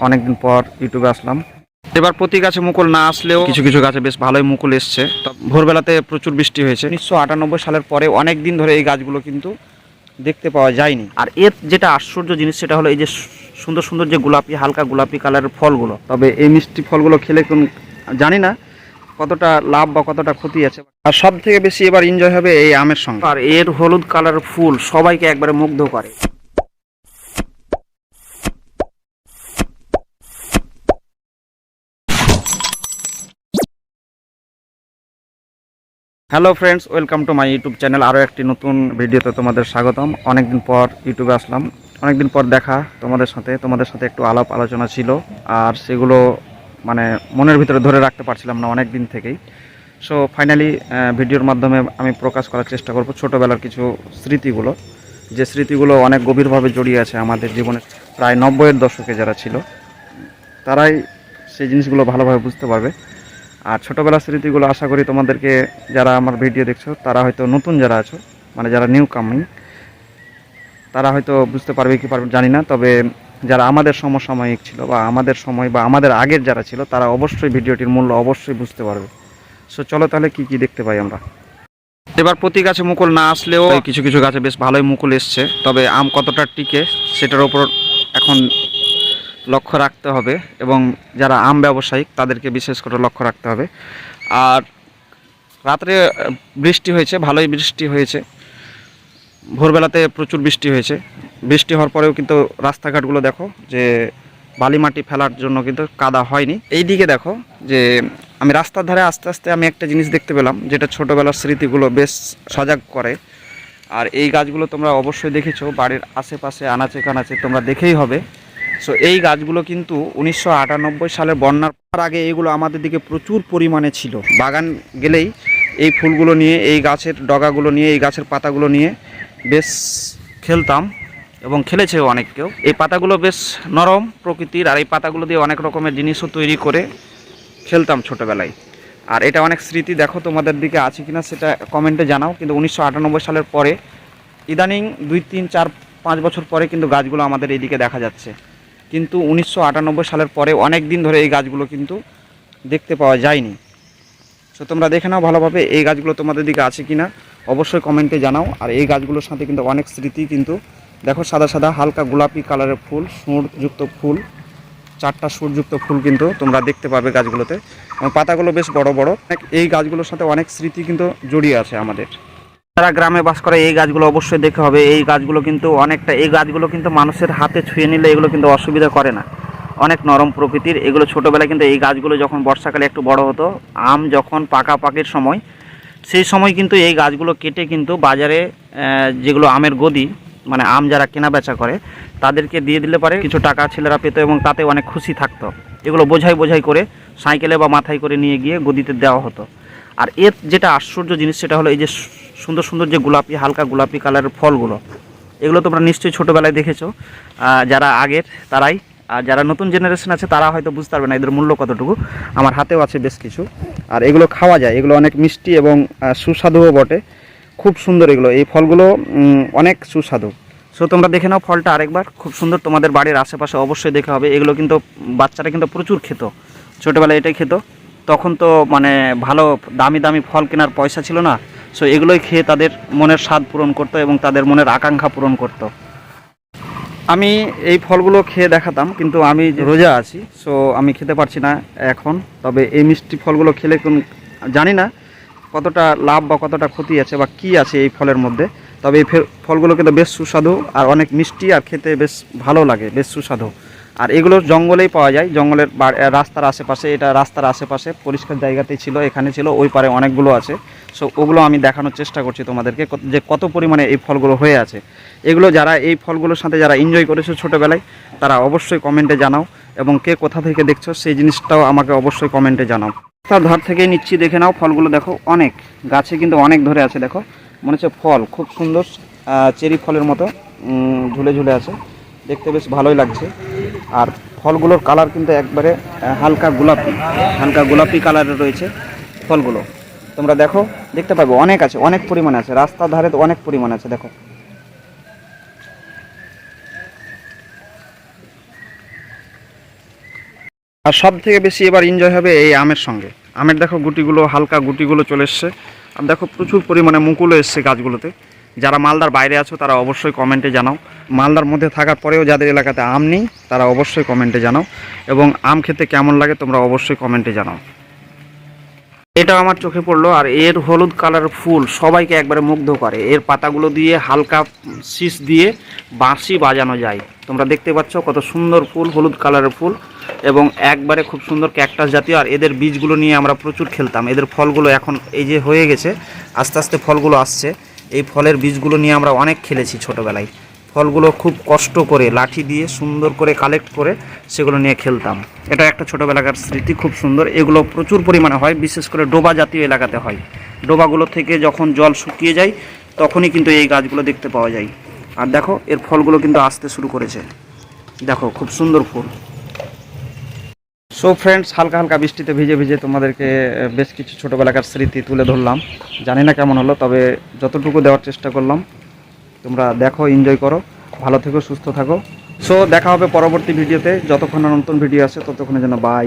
অনেকদিন পর ইউটিউবে আসলাম। এবার প্রতি গাছে মুকুল না আসলেও কিছু কিছু গাছে বেশ ভালোই মুকুল এসছে। ভোরবেলাতে প্রচুর বৃষ্টি হয়েছে। উনিশশো আটানব্বই সালের পরে অনেক দিন ধরে এই গাছগুলো কিন্তু দেখতে পাওয়া যায়নি। আর এর যেটা আশ্চর্য জিনিস সেটা হলো এই যে সুন্দর সুন্দর যে গোলাপি, হালকা গোলাপি কালারের ফলগুলো। তবে এই মিষ্টি ফলগুলো খেলে কোন জানি না কতটা লাভ বা কতটা ক্ষতি আছে। আর সব থেকে বেশি এবার এনজয় হবে এই আমের সঙ্গে। আর এর হলুদ কালার ফুল সবাইকে একবারে মুগ্ধ করে। Hello friends welcome to my YouTube channel আরও একটি নতুন ভিডিওতে তোমাদের স্বাগতম। অনেকদিন পর ইউটিউবে আসলাম। অনেকদিন পর দেখা তোমাদের সাথে। তোমাদের সাথে একটু আলাপ আলোচনা ছিল। আর সেগুলো মানে মনের ভিতরে ধরে রাখতে পারছিলাম না অনেক দিন থেকেই সো ফাইনালি ভিডিওর মাধ্যমে আমি প্রকাশ করার চেষ্টা করব ছোটোবেলার কিছু স্মৃতিগুলো। যে স্মৃতিগুলো অনেক গভীরভাবে জড়িয়ে আছে আমাদের জীবনে প্রায় নব্বইয়ের দশকে যারা ছিল, তারাই সেই জিনিসগুলো ভালোভাবে বুঝতে পারবে। আর ছোটোবেলার স্মৃতিগুলো আশা করি তোমাদেরকে যারা আমার ভিডিও দেখছ, তারা হয়তো নতুন যারা আছো মানে যারা নিউ কামিং তারা হয়তো বুঝতে পারবে কি পারবে জানি না, তবে যারা আমাদের সমসাময়িক ছিল বা আমাদের সময় বা আমাদের আগের যারা ছিল, তারা অবশ্যই ভিডিওটির মূল্য অবশ্যই বুঝতে পারবে। সো চলো তাহলে কি কি দেখতে পাই আমরা? এবার প্রতি গাছে মুকুল না আসলেও কিছু কিছু গাছে বেশ ভালোই মুকুল এসছে, তবে আম কতটা টিকে সেটার ওপর এখন লক্ষ্য রাখতে হবে এবং যারা আম ব্যবসায়িক, তাদেরকে বিশেষ করে লক্ষ্য রাখতে হবে। আর রাত্রে বৃষ্টি হয়েছে, ভালোই বৃষ্টি হয়েছে। ভোরবেলাতে প্রচুর বৃষ্টি হয়েছে। বৃষ্টি হওয়ার পরেও কিন্তু রাস্তাঘাটগুলো দেখো যে বালি মাটি ফেলার জন্য কিন্তু কাদা হয়নি। এই দিকে দেখো যে আমি রাস্তার ধারে আস্তে আস্তে আমি একটা জিনিস দেখতে পেলাম, যেটা ছোটোবেলার স্মৃতিগুলো বেশ সজাগ করে। আর এই গাছগুলো তোমরা অবশ্যই দেখেছ, বাড়ির আশেপাশে আনাচে কানাচে তোমরা দেখেই হবে। সো এই গাছগুলো কিন্তু উনিশশো সালের বন্যার আগে এগুলো আমাদের দিকে প্রচুর পরিমাণে ছিল। বাগান গেলেই এই ফুলগুলো নিয়ে, এই গাছের ডগাগুলো নিয়ে, এই গাছের পাতাগুলো নিয়ে বেশ খেলতাম এবং খেলেছেও অনেক কেউ। এই পাতাগুলো বেশ নরম প্রকৃতির আর এই পাতাগুলো দিয়ে অনেক রকমের জিনিসও তৈরি করে খেলতাম ছোটোবেলায়। আর এটা অনেক স্মৃতি দেখো তোমাদের দিকে আছে কিনা সেটা কমেন্টে জানাও। কিন্তু উনিশশো আটানব্বই সালের পরে ইদানিং দুই, তিন, চার, পাঁচ বছর পরে কিন্তু গাছগুলো আমাদের এইদিকে দেখা যাচ্ছে। কিন্তু উনিশশো আটানব্বই সালের পরে অনেক দিন ধরে এই গাছগুলো কিন্তু দেখতে পাওয়া যায়নি। সো তোমরা দেখে নাও ভালোভাবে এই গাছগুলো তোমাদের দিকে আছে কি না অবশ্যই কমেন্টে জানাও। আর এই গাছগুলোর সাথে কিন্তু অনেক স্মৃতি কিন্তু। দেখো সাদা সাদা, হালকা গোলাপি কালারের ফুল সুরযুক্ত ফুল, চারটা সুরযুক্ত ফুল কিন্তু তোমরা দেখতে পাবে গাছগুলোতে। এবং পাতাগুলো বেশ বড় বড়। এই গাছগুলোর সাথে অনেক স্মৃতি কিন্তু জড়িয়ে আছে আমাদের। যারা গ্রামে বাস করে, এই গাছগুলো অবশ্যই দেখতে হবে। এই গাছগুলো কিন্তু অনেকটা, এই গাছগুলো কিন্তু মানুষের হাতে ছুঁয়ে নিলে এগুলো কিন্তু অসুবিধা করে না। অনেক নরম প্রকৃতির। এগুলো ছোটোবেলায় কিন্তু এই গাছগুলো যখন বর্ষাকালে একটু বড় হতো, আম যখন পাকা পাকির সময়, সেই সময় কিন্তু এই গাছগুলো কেটে কিন্তু বাজারে যেগুলো আমের গদি মানে আম যারা কেনা বেচা করে, তাদেরকে দিয়ে দিলে পারে কিছু টাকা ছেলেরা পেত এবং তাতে অনেক খুশি থাকতো। এগুলো বোঝাই বোঝাই করে সাইকেলে বা মাথায় করে নিয়ে গিয়ে গদিতে দেওয়া হতো। আর এর যেটা আশ্চর্য জিনিস, সেটা হলো এই যে সুন্দর সুন্দর যে গোলাপি, হালকা গোলাপি কালারের ফলগুলো, এগুলো তোমরা নিশ্চয়ই ছোটোবেলায় দেখেছ। যারা আগের, তারাই, আর যারা নতুন জেনারেশন আছে, তারা হয়তো বুঝতে পারবে না এদের মূল্য কতটুকু। আমার হাতেও আছে বেশ কিছু। আর এগুলো খাওয়া যায়, এগুলো অনেক মিষ্টি এবং সুস্বাদুও বটে। খুব সুন্দর এগুলো। এই ফলগুলো অনেক সুস্বাদু। সো তোমরা দেখে নাও ফলটা আরেকবার। খুব সুন্দর তোমাদের বাড়ির আশেপাশে অবশ্যই দেখে হবে। এগুলো কিন্তু বাচ্চারা কিন্তু প্রচুর খেত। ছোটোবেলায় এটাই খেত। তখন তো মানে ভালো দামি দামি ফল কেনার পয়সা ছিল না। সো এগুলোই খেয়ে তাদের মনের স্বাদ পূরণ করতো এবং তাদের মনের আকাঙ্ক্ষা পূরণ করতো। আমি এই ফলগুলো খেয়ে দেখাতাম, কিন্তু আমি রোজা আছি সো আমি খেতে পারছি না এখন। তবে এই মিষ্টি ফলগুলো খেলে কোন জানি না কতটা লাভ বা কতটা ক্ষতি আছে বা কি আছে এই ফলের মধ্যে। তবে এই ফলগুলো কিন্তু বেশ সুস্বাদু আর অনেক মিষ্টি আর খেতে বেশ ভালো লাগে, বেশ সুস্বাদু। আর এগুলো জঙ্গলেই পাওয়া যায়, জঙ্গলের রাস্তার আশেপাশে, এটা রাস্তার আশেপাশে পরিষ্কার জায়গাতেই ছিল, এখানে ছিল, ওই পারে অনেকগুলো আছে। সো ওগুলো আমি দেখানোর চেষ্টা করছি তোমাদেরকে যে কত পরিমাণে এই ফলগুলো হয়ে আছে। এগুলো যারা, এই ফলগুলোর সাথে যারা এনজয় করেছ ছোটোবেলায়, তারা অবশ্যই কমেন্টে জানাও, এবং কে কোথা থেকে দেখছ, সেই জিনিসটাও আমাকে অবশ্যই কমেন্টে জানাও। তার ধার থেকে নিচ্ছি, দেখে নাও ফলগুলো, দেখো অনেক। গাছে কিন্তু অনেক ধরে আছে, দেখো। মনে হচ্ছে ফল, খুব সুন্দর চেরি ফলের মতো ঝুলে ঝুলে আছে। দেখতে বেশ ভালোই লাগছে। আর ফলগুলোর কালার কিন্তু একবারে হালকা গোলাপি হালকা গোলাপি কালারের রয়েছে ফলগুলো। তোমরা দেখো, দেখতে পাবে, অনেক আছে, অনেক পরিমাণে আছে রাস্তার ধারে তো অনেক পরিমাণ আছে, দেখো। আর সব থেকে বেশি এবার এনজয় হবে এই আমের সঙ্গে। আমের দেখো গুটিগুলো, হালকা গুটিগুলো চলে এসছে। আর দেখো প্রচুর পরিমাণে মুকুলও এসছে গাছগুলোতে। যারা মালদার বাইরে আছো, তারা অবশ্যই কমেন্টে জানাও। মালদার মধ্যে থাকার পরেও যাদের এলাকাতে আম নেই, তারা অবশ্যই কমেন্টে জানাও। এবং আম খেতে কেমন লাগে, তোমরা অবশ্যই কমেন্টে জানাও। এটা আমার চোখে পড়ল, আর এর হলুদ কালার ফুল সবাইকে একবারে মুগ্ধ করে। এর পাতাগুলো দিয়ে হালকা শীষ দিয়ে বাঁশি বাজানো যায়। তোমরা দেখতে পাচ্ছ কত সুন্দর ফুল, হলুদ কালারের ফুল। এবং একবারে খুব সুন্দর ক্যাকটাস জাতীয়, আর এদের বীজগুলো নিয়ে আমরা প্রচুর খেলতাম। এদের ফলগুলো এখন এই যে হয়ে গেছে, আস্তে আস্তে ফলগুলো আসছে। এই ফলের বীজগুলো নিয়ে আমরা অনেক খেলেছি ছোটোবেলায়। ফলগুলো খুব কষ্ট করে লাঠি দিয়ে সুন্দর করে কালেক্ট করে সেগুলো নিয়ে খেলতাম। এটা একটা ছোটোবেলাকার স্মৃতি, খুব সুন্দর। এগুলো প্রচুর পরিমাণে হয়, বিশেষ করে ডোবা জাতীয় এলাকাতে হয়। ডোবাগুলো থেকে যখন জল শুকিয়ে যায়, তখনই কিন্তু এই গাছগুলো দেখতে পাওয়া যায়। আর দেখো, এর ফলগুলো কিন্তু আসতে শুরু করেছে। দেখো, খুব সুন্দর ফুল। সো ফ্রেন্ডস হালকা হালকা বৃষ্টিতে ভিজে ভিজে তোমাদেরকে বেশ কিছু ছোটোবেলাকার স্মৃতি তুলে ধরলাম। জানি না কেমন হলো, তবে যতটুকু দেওয়ার চেষ্টা করলাম, তোমরা দেখো এনজয় করো, ভালো থেকো, সুস্থ থাকো। সো দেখা হবে পরবর্তী ভিডিওতে। যতক্ষণ নতুন ভিডিও আসে, ততক্ষণের জন্য বাই